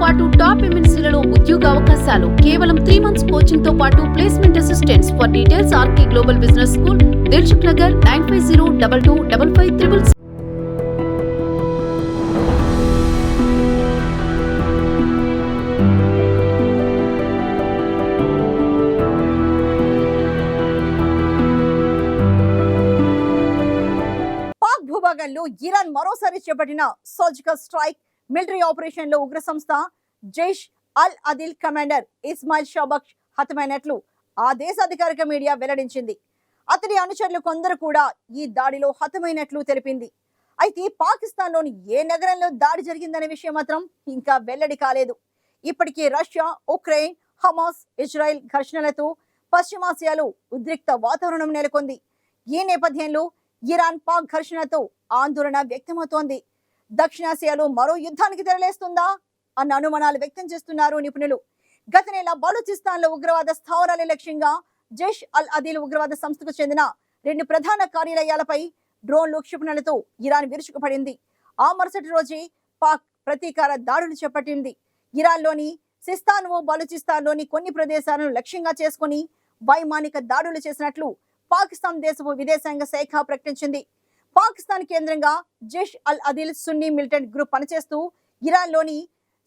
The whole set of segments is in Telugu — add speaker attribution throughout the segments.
Speaker 1: పాటు టాప్ ఎంఎన్సీలలో ఉద్యోగ అవకాశాలు కేవలం త్రీ మంత్స్ కోచింగ్తో పాటు placement assistance for details RK global business school Dilsukhnagar nine five zero double two double five triple
Speaker 2: Pak Iran మరోసారి చేపట్టిన సర్జికల్ స్ట్రైక్ మిలిటరీ ఆపరేషన్లో ఉగ్ర సంస్థ జైష్ అల్ అదిల్ కమాండర్ ఇస్మాయిల్ షాబక్ష్ హతమైనట్లు ఆ దేశ అధికారిక మీడియా వెల్లడించింది. అతడి అనుచరులు కొందరు కూడా ఈ దాడిలో హతమైనట్లు తెలిపింది. అయితే పాకిస్తాన్లోని ఏ నగరంలో దాడి జరిగిందనే విషయం మాత్రం ఇంకా వెల్లడి కాలేదు. ఇప్పటికీ రష్యా ఉక్రెయిన్ హమాస్ ఇజ్రాయెల్ ఘర్షణలతో పశ్చిమాసియాలో ఉద్రిక్త వాతావరణం నెలకొంది. ఈ నేపథ్యంలో ఇరాన్ పాక్ ఘర్షణతో ఆందోళన వ్యక్తమవుతోంది. దక్షిణాసియాలో మరో యుద్ధానికి తెరలేస్తుందా? అన్న అనుమానాలు వ్యక్తం చేస్తున్నారు నిపుణులు. గత నెల బలూచిస్తాన్లో ఉగ్రవాద స్థావరాల లక్ష్యంగా జైష్ అల్ అదీల్ ఉగ్రవాద సంస్థకు చెందిన రెండు ప్రధాన కార్యాలయాలపై డ్రోన్లు క్షిపణులతో ఇరాన్ విరుచుకుపడింది. ఆ మరుసటి రోజే పాక్ ప్రతీకార దాడులు చేపట్టింది. ఇరాన్లోని సిస్తాన్ ఓ బలూచిస్తాన్లోని కొన్ని ప్రదేశాలను లక్ష్యంగా చేసుకుని వైమానిక దాడులు చేసినట్లు పాకిస్తాన్ దేశపు విదేశాంగ శాఖ ప్రకటించింది. పాకిస్తాన్ కేంద్రంగా Jaish al Adil Sunni militant group పనిచేస్తూ ఇరాన్లోని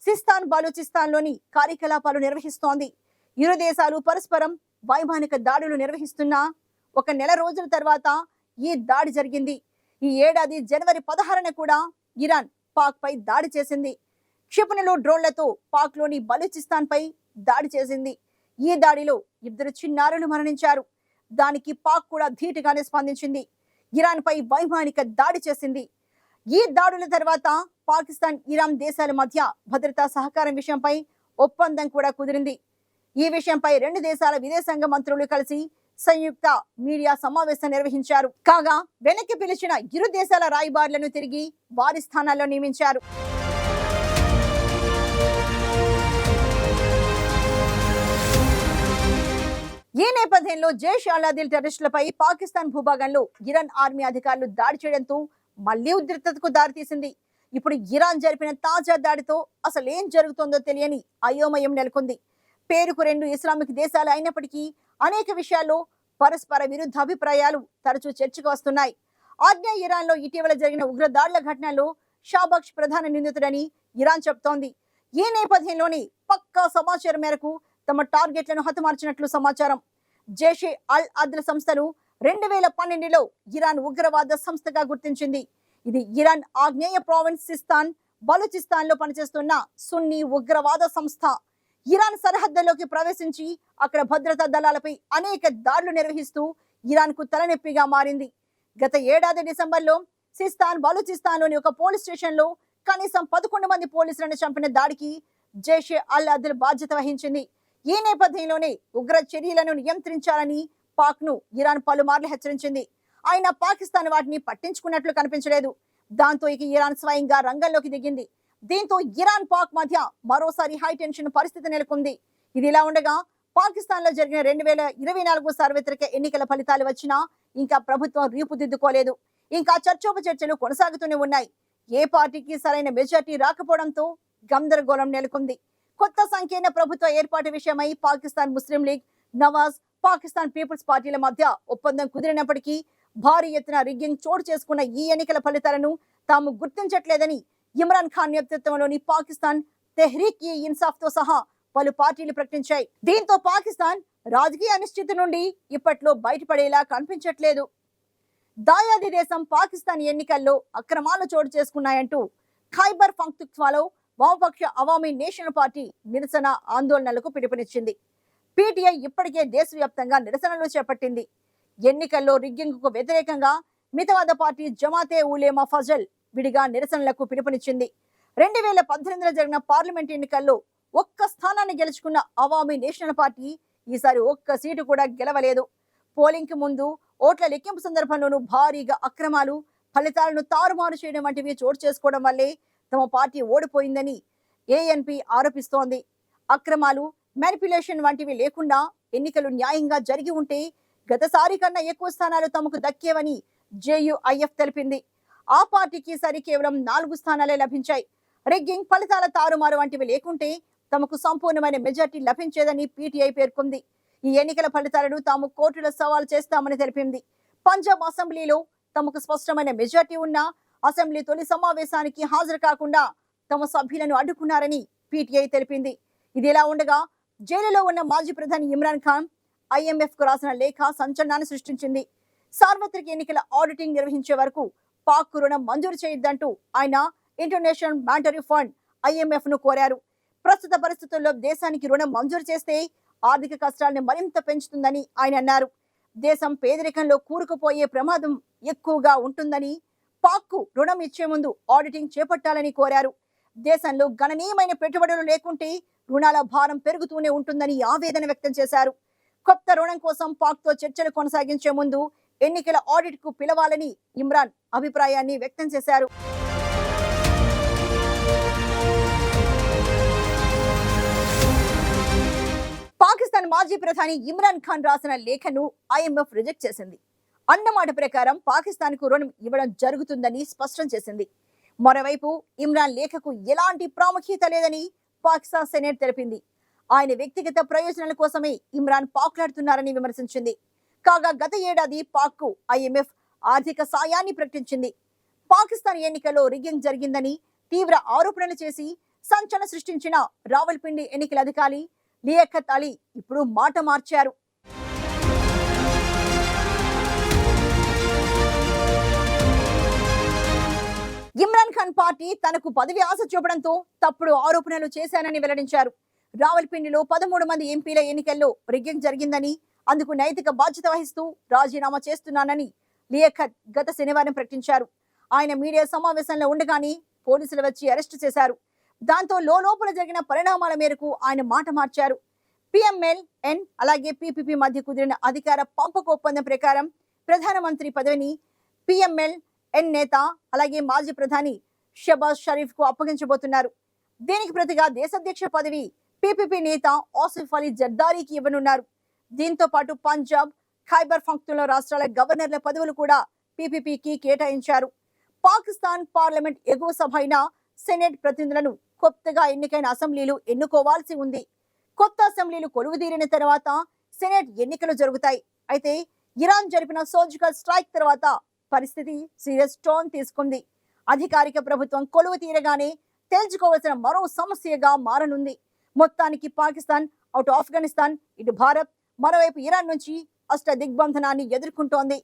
Speaker 2: సిస్తాన్ బలూచిస్తాన్లోని కార్యకలాపాలు నిర్వహిస్తోంది. ఇరు దేశాలు పరస్పరం వైమానిక దాడులు నిర్వహిస్తున్న ఒక నెల రోజుల తర్వాత ఈ దాడి జరిగింది. ఈ ఏడాది జనవరి పదహారున కూడా ఇరాన్ పాక్ పై దాడి చేసింది. క్షిపణులు డ్రోన్లతో పాక్లోని బలూచిస్తాన్ పై దాడి చేసింది. ఈ దాడిలో ఇద్దరు చిన్నారులు మరణించారు. దానికి పాక్ కూడా ధీటుగానే స్పందించింది. ఇరాన్ పై వైమానిక దాడి చేసింది. ఈ దాడుల తర్వాత పాకిస్తాన్ ఇరాన్ దేశాల మధ్య భద్రతా సహకారం విషయంపై ఒప్పందం కూడా కుదిరింది. ఈ విషయంపై రెండు దేశాల విదేశాంగ మంత్రులు కలిసి సంయుక్త మీడియా సమావేశం నిర్వహించారు. కాగా వెనక్కి పిలిచిన ఇరు దేశాల రాయబారులను తిరిగి వారి స్థానాల్లో నియమించారు. నేపథ్యంలో జైష్ అలాదిల్ టెర్రరిస్టులపై పాకిస్తాన్ భూభాగంలో ఇరాన్ ఆర్మీ అధికారులు దాడి చేయడంతో మళ్ళీ ఉద్రిక్తతకు దారితీసింది. ఇప్పుడు ఇరాన్ జరిపిన తాజా దాడితో అసలు ఏం జరుగుతుందో తెలియని అయోమయం నెలకొంది. పేరుకు రెండు ఇస్లామిక్ దేశాలు అయినప్పటికీ అనేక విషయాల్లో పరస్పర విరుద్ధ అభిప్రాయాలు తరచూ చర్చకు వస్తున్నాయి. ఆగ్నేయ ఇరాన్లో ఇటీవల జరిగిన ఉగ్ర దాడుల ఘటనలో షాబక్ష్ ప్రధాన నిందితుడని ఇరాన్ చెబుతోంది. ఈ నేపథ్యంలోనే పక్కా సమాచారం మేరకు తమ టార్గెట్లను హతమార్చినట్లు సమాచారం. జైషే అల్ అద్ల సంస్థను రెండు వేల పన్నెండులో ఇరాన్ ఉగ్రవాద సంస్థగా గుర్తించింది. ఇది ఇరాన్ ఆగ్నేయ ప్రావిన్స్ సిస్తాన్ బలూచిస్తాన్లో పనిచేస్తున్న సున్నీ ఉగ్రవాద సంస్థ. ఇరాన్ సరిహద్దులోకి ప్రవేశించి అక్కడ భద్రతా దళాలపై అనేక దాడులు నిర్వహిస్తూ ఇరాన్కు తలనొప్పిగా మారింది. గత ఏడాది డిసెంబర్లో సిస్తాన్ బలూచిస్తాన్లోని ఒక పోలీస్ స్టేషన్లో కనీసం పదకొండు మంది పోలీసులను చంపిన దాడికి జైషే అల్ అదిల్ బాధ్యత వహించింది. ఈ నేపథ్యంలోనే ఉగ్ర చర్యలను నియంత్రించాలని పాక్ను ఇరాన్ పలుమార్లు హెచ్చరించింది. అయినా పాకిస్తాన్ వాటిని పట్టించుకున్నట్లు కనిపించలేదు. దాంతో ఇక ఇరాన్ స్వయంగా రంగంలోకి దిగింది. దీంతో ఇరాన్ పాక్ మధ్య మరోసారి హై టెన్షన్ పరిస్థితి నెలకొంది. ఇది ఇలా ఉండగా పాకిస్తాన్లో జరిగిన రెండు వేల ఇరవై నాలుగు సార్వత్రిక ఎన్నికల ఫలితాలు వచ్చినా ఇంకా ప్రభుత్వం రూపుదిద్దుకోలేదు. ఇంకా చర్చోపచర్చలు కొనసాగుతూనే ఉన్నాయి. ఏ పార్టీకి సరైన మెజార్టీ రాకపోవడంతో గందరగోళం నెలకొంది. కొత్త సంకీర్ణ ప్రభుత్వ ఏర్పాటు విషయమై పాకిస్తాన్ ముస్లిం లీగ్ నవాజ్ పాకిస్తాన్ పీపుల్స్ పార్టీల మధ్య ఒప్పందం కుదిరినప్పటికీ భారీ ఎత్తున రిగ్గింగ్ చోటు చేసుకున్న ఈ ఎన్నికల ఫలితాలను తాము గుర్తించట్లేదని ఇమ్రాన్ ఖాన్ నేతృత్వంలోని పాకిస్తాన్ తెహ్రీక్ ఈ ఇన్సాఫ్తో సహా పలు పార్టీలు ప్రకటించాయి. దీంతో పాకిస్తాన్ రాజకీయ అనిశ్చితి నుండి ఇప్పట్లో బయటపడేలా కనిపించట్లేదు. దాయాది దేశం పాకిస్తాన్ ఎన్నికల్లో అక్రమాలు చోటు చేసుకున్నాయంటూ ఖైబర్ పంక్తుక్వాలో వామపక్ష అవామీ నేషనల్ పార్టీ నిరసన ఆందోళనలకు పిలుపునిచ్చింది. పీటీఐ ఇప్పటికే దేశవ్యాప్తంగా నిరసనలు చేపట్టింది. ఎన్నికల్లో రిగ్గింగ్కు వ్యతిరేకంగా మితవాద పార్టీ జమాతే ఉలేమా ఫజల్ విడిగా నిరసనలకు పిలుపునిచ్చింది. రెండు వేల పద్దెనిమిదిలో జరిగిన పార్లమెంట్ ఎన్నికల్లో ఒక్క స్థానాన్ని గెలుచుకున్న అవామీ నేషనల్ పార్టీ ఈసారి ఒక్క సీటు కూడా గెలవలేదు. పోలింగ్కి ముందు ఓట్ల లెక్కింపు సందర్భంలోనూ భారీగా అక్రమాలు ఫలితాలను తారుమారు చేయడం వంటివి చోటు చేసుకోవడం వల్లే తమ పార్టీ ఓడిపోయిందని ఏఎన్పి ఆరోపిస్తోంది. అక్రమాలు మ్యానిపులేషన్ వంటివి లేకుండా ఎన్నికలు న్యాయంగా జరిగి ఉంటే గతసారి కన్నా ఎక్కువ స్థానాలు తమకు దక్కేవని జేయుఐఎఫ్ తెలిపింది. ఆ పార్టీకి సరి కేవలం నాలుగు స్థానాలే లభించాయి. రిగ్గింగ్ ఫలితాల తారుమారు వంటివి లేకుంటే తమకు సంపూర్ణమైన మెజార్టీ లభించేదని పీటీఐ పేర్కొంది. ఈ ఎన్నికల ఫలితాలను తాము కోర్టులో సవాల్ చేస్తామని తెలిపింది. పంజాబ్ అసెంబ్లీలో తమకు స్పష్టమైన మెజార్టీ ఉన్నా అసెంబ్లీ తొలి సమావేశానికి హాజరు కాకుండా తమ సభ్యులను అడ్డుకున్నారని పీటీఐ తెలిపింది. ఇది ఎలా ఉండగా జైలులో ఉన్న మాజీ ప్రధాని ఇమ్రాన్ ఖాన్ ఐఎంఎఫ్కు రాసిన లేఖ సంచలనాన్ని సృష్టించింది. సార్వత్రిక ఎన్నికల ఆడిటింగ్ నిర్వహించే వరకు పాక్ రుణం మంజూరు చేయొద్దంటూ ఆయన ఇంటర్నేషనల్ మానిటరీ ఫండ్ ఐఎంఎఫ్ను కోరారు. ప్రస్తుత పరిస్థితుల్లో దేశానికి రుణం మంజూరు చేస్తే ఆర్థిక కష్టాలను మరింత పెంచుతుందని ఆయన అన్నారు. దేశం పేదరికంలో కూరుకుపోయే ప్రమాదం ఎక్కువగా ఉంటుందని పాక్కు రుణం ఇచ్చే ముందు ఆడిటింగ్ చేపట్టాలని కోరారు. దేశంలో గణనీయమైన పెట్టుబడులు లేకుంటే రుణాల భారం పెరుగుతూనే ఉంటుందని ఆవేదన వ్యక్తం చేశారు. కొత్త రుణం కోసం పాక్తో చర్చలు కొనసాగించే ముందు ఎన్నికల ఆడిట్కు పిలవాలని ఇమ్రాన్ అభిప్రాయాన్ని వ్యక్తం చేశారు. పాకిస్తాన్ మాజీ ప్రధాని ఇమ్రాన్ ఖాన్ రాసిన లేఖను ఐఎంఎఫ్ రిజెక్ట్ చేసింది. అన్నమాట ప్రకారం పాకిస్తాన్కు రుణం ఇవ్వడం జరుగుతుందని స్పష్టం చేసింది. మరోవైపు ఇమ్రాన్ లేఖకు ఎలాంటి ప్రాముఖ్యత లేదని పాకిస్తాన్ సెనేట్ తెలిపింది. ఆయన వ్యక్తిగత ప్రయోజనాల కోసమే ఇమ్రాన్ పాకులాడుతున్నారని విమర్శించింది. కాగా గత ఏడాది పాక్కు ఐఎంఎఫ్ ఆర్థిక సాయాన్ని ప్రకటించింది. పాకిస్తాన్ ఎన్నికల్లో రిగ్గింగ్ జరిగిందని తీవ్ర ఆరోపణలు చేసి సంచలనం సృష్టించిన రావల్పిండి ఎన్నికల అధికారి లియాఖత్ అలీ ఇప్పుడు మాట మార్చారు. ఇమ్రాన్ ఖాన్ పార్టీ తనకు పదవి ఆశ చూపడంతో తప్పుడు ఆరోపణలు చేశానని వెల్లడించారు. రావల్పిండిలో పదమూడు మంది ఎంపీల ఎన్నికల్లో రిగ్గింగ్ జరిగిందని అందుకు నైతిక బాధ్యత వహిస్తూ రాజీనామా చేస్తున్నానని లియఖత్ గత శనివారం ప్రకటించారు. ఆయన మీడియా సమావేశంలో ఉండగానే పోలీసులు వచ్చి అరెస్టు చేశారు. దాంతో లోపల జరిగిన పరిణామాల మేరకు ఆయన మాట మార్చారు. పిఎంఎల్ ఎన్ అలాగే పిపిపి మధ్య కుదిరిన అధికార పంపక ఒప్పందం ప్రకారం ప్రధానమంత్రి పదవిని పిఎంఎల్ ఎన్ నేత అలాగే మాజీ ప్రధాని షబాజ్ షరీఫ్కు అప్పగించబోతున్నారు. దీనికి ప్రతిగా దేశాధ్యక్ష పదవి పీపీపీ నేత ఆసిఫ్ అలీ జర్దారీకి ఇవ్వనున్నారు. దీంతో పాటు పంజాబ్ ఖైబర్ పంక్తుల రాష్ట్రాల గవర్నర్ల పదవులు కూడా పీపీపీకి కేటాయించారు. పాకిస్తాన్ పార్లమెంట్ ఎగువ సభ అయిన సెనెట్ ప్రతినిధులను కొత్తగా ఎన్నికైన అసెంబ్లీలు ఎన్నుకోవాల్సి ఉంది. కొత్త అసెంబ్లీలు కొలువుదీరిన తర్వాత సెనెట్ ఎన్నికలు జరుగుతాయి. అయితే ఇరాన్ జరిపిన సర్జికల్ స్ట్రైక్ తర్వాత పరిస్థితి సీరియస్ టోన్ తీసుకుంది. అధికారిక ప్రభుత్వం కొలువు తీరగానే తేల్చుకోవాల్సిన మరో సమస్యగా మారనుంది. మొత్తానికి పాకిస్తాన్ అటు ఆఫ్ఘనిస్తాన్ ఇటు భారత్ మరోవైపు ఇరాన్ నుంచి అష్ట దిగ్బంధనాన్ని ఎదుర్కొంటోంది.